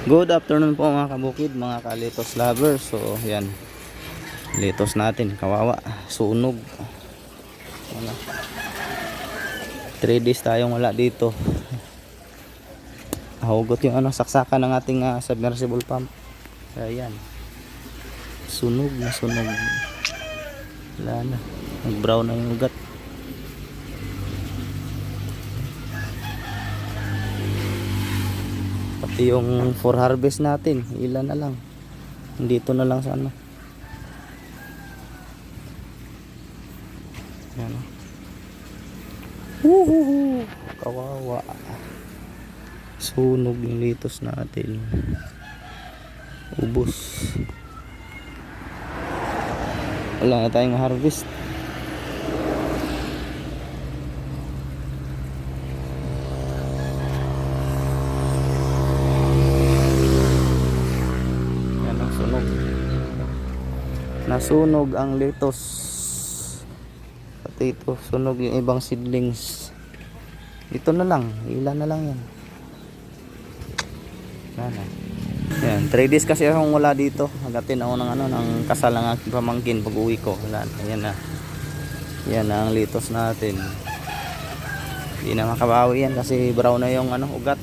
Good afternoon po mga kabukid, mga kalitos lovers. So, yan. Litos natin, kawawa. Sunog. Ano? 3 days tayong wala dito. Nahugot yung ano, saksakan ng ating ah, submersible pump. Kaya yan. Sunog na sunog. Wala na. Nag-brown na yung ugat. Pati yung for harvest natin, ilan na lang. Dito na lang sa ano. Yan. Woohoo! Kawawa. Sunog yung litos natin. Ubus. Wala na tayong harvest. Yan ang sunog. Nasunog ang litos. Pati ito, sunog yung ibang seedlings. Dito na lang, ilan na lang yan. Yan na. Yan, 3 days kasi akong wala dito. Agatin ako ng ano, ng kasal ng aking pamangkin pag uwi ko. Wala na, yan na. Yan na ang litos natin. Hindi na makabawi yan kasi brown na yung ano, ugat.